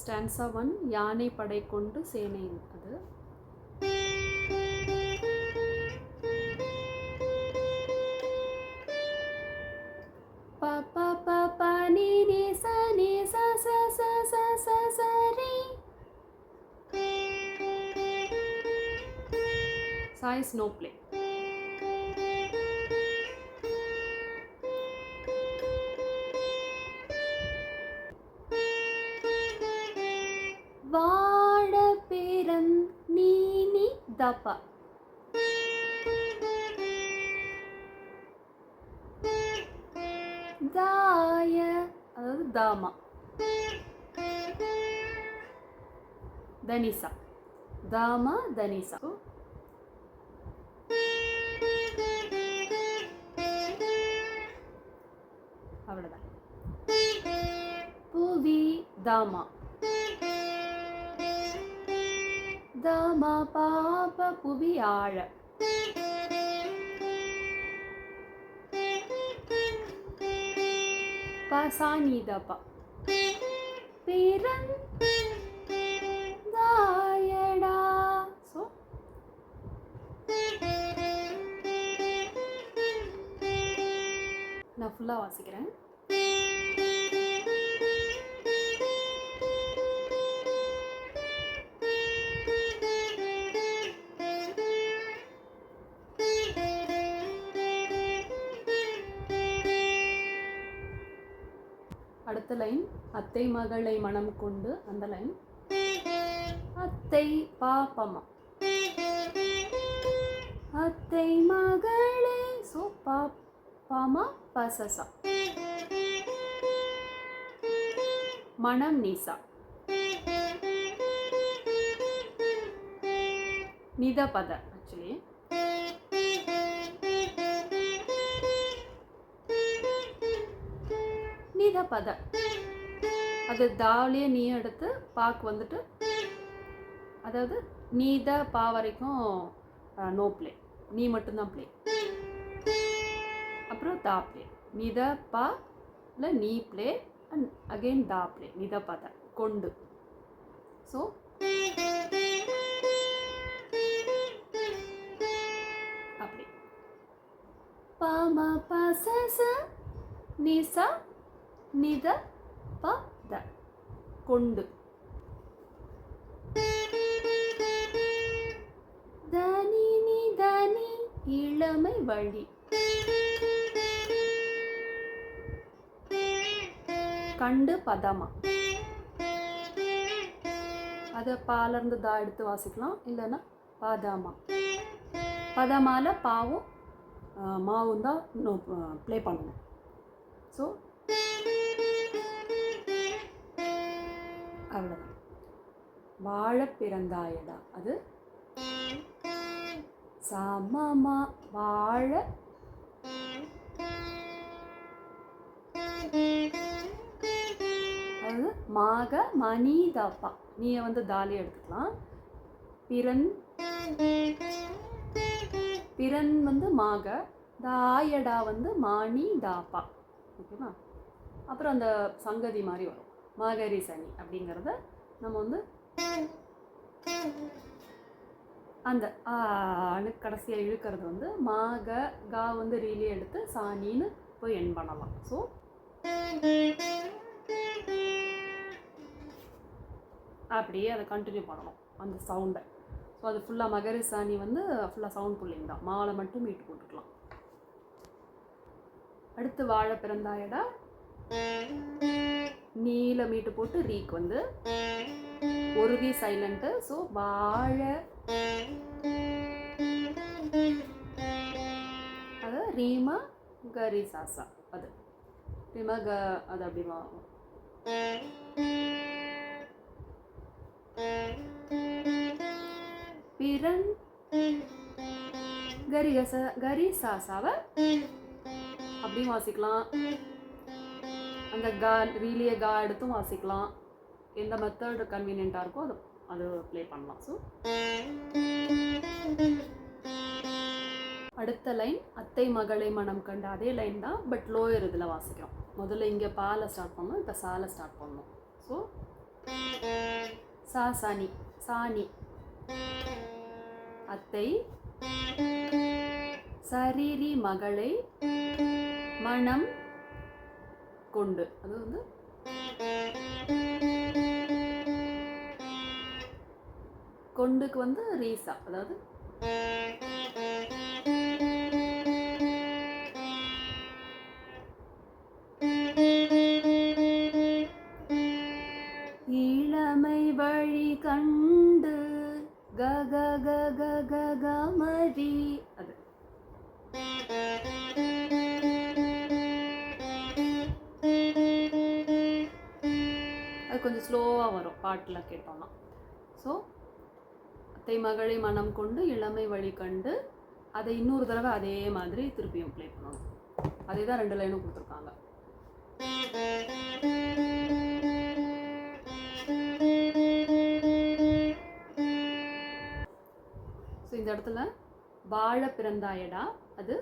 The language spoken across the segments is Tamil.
ஸ்டான்ஸா ஒன் யானை படை கொண்டு சேனை அது ப ப ப ப நீ நீ ச நீ ச ச ச ச ச ச ரீ Sa is no play. முத்தாப்பா தாய அதாவது தாமா. தனிசா தாமா தனிசா அவ்வளோதான் பூவி தாமா. தாமா பாப புவி ஆழ பசானிதப்பா பிறன் தாயடா. ஸோ நான் ஃபுல்லாக வாசிக்கிறேன். அடுத்த லைன் அத்தை மகளை மனம் கொண்டு அந்த லைன். அத்தை பாப்பமா அத்தை மகளே ஸோ பாப்பமா பசசா. மனம் நீசா. நிதபத. ஆக்சுவலி பத. அது தாவலியே நீ எடுத்து பாக்கு வந்துட்டு அதாவது நீத பா வரைக்கும் நோ ப்ளே நீ மட்டும்தான் ப்ளே அப்புறம் தா ப்ளே நித பா இல்லை நீ ப்ளே அண்ட் அகெயின் தா ப்ளே நித பத. கொண்டு. ஸோ அப்படி. பாமா பா ச நீ சா நித ப த கொண்டு. தனி நிதனி இளமை வழி. கண்டு பதமா. அதை பாலர்ந்து தா எடுத்து வாசிக்கலாம். இல்லைன்னா பாதாமா. பதமால பாவும் மாவும் தான் ப்ளே பண்ணணும். ஸோ வாழ பிறந்தாயடா. அது? சமமா வாழ? அது மாக மணிதாப்பா. நீ வந்து தாலி எடுத்துக்கலாம். பிறன். பிறன் வந்து மாக தாயடா வந்து மாணி தாப்பா ஓகேவா? அப்புறம் அந்த சங்கதி மாதிரி வரும். மாகரி சனி அப்படிங்கிறத நம்ம வந்து அந்த ஆனு கடைசியாக இழுக்கிறது வந்து மாக கா வந்து ரீலி எடுத்து சாணின்னு போய் என் பண்ணலாம். ஸோ அப்படியே அதை கண்டினியூ பண்ணணும் அந்த சவுண்டை ஸோ அது ஃபுல்லாக மகரி சாணி வந்து ஃபுல்லாக சவுண்ட் புள்ளிங் தான். மாலை மட்டும் மீட்டு போட்டுக்கலாம். அடுத்து வாழை பிறந்தாயடா? நீல மீட்டு போட்டு ரீக் வந்து ஒரு வி சைலண்ட்டு ஸோ வாழை. அது ரீமா கரி சாசா. அது. ரீமா க அது அப்படி பிறன் கரி கச கரி சாசாவை அப்படியும் வாசிக்கலாம். அந்த கா ரீலிய கா எடுத்தும் வாசிக்கலாம். எந்த மெத்தட் கன்வீனியண்ட்டாக இருக்கோ அது அது ப்ளே பண்ணலாம். ஸோ அடுத்த லைன் அத்தை மகளை மனம் கண்ட அதே லைன் தான் பட் லோயர் இதில் வாசிக்கிறோம். முதல்ல இங்கே பாலை ஸ்டார்ட் பண்ணோம் இப்போ சாலை ஸ்டார்ட் பண்ணோம் ஸோ சா சாணி சாணி அத்தை சரீரி மகளை மனம் கொண்டு அது வந்து கொண்டுக்கு வந்து ரீசா அதாவது இளமை வழி கண்டு கக கக கக மரி அது. அது கொஞ்சம் ஸ்லோவாக வரும் பாட்டெலாம் கேட்டோம்னா. ஸோ அத்தை மகளை மனம் கொண்டு இளமை வழி கண்டு அதை இன்னொரு தடவை அதே மாதிரி திருப்பியும் ப்ளே பண்ணணும். அதே தான் ரெண்டு லைனும் கொடுத்துருக்காங்க. ஸோ இந்த இடத்துல வாழ பிறந்தாயடா அது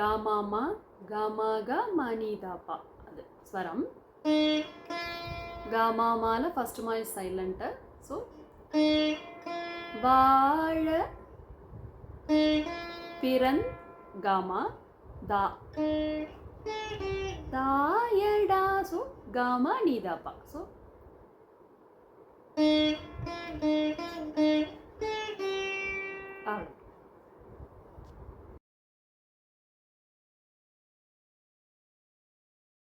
காமாமா காமாக மணிதாப்பா அது ஸ்வரம். காமாமால ஃபஸ்ட் மாய் சைலண்ட்டு ஸோ வாழ. பிறன் காமா தா. தாயடா சோ காமா நீதாப்பா சோ. அவ்வளோ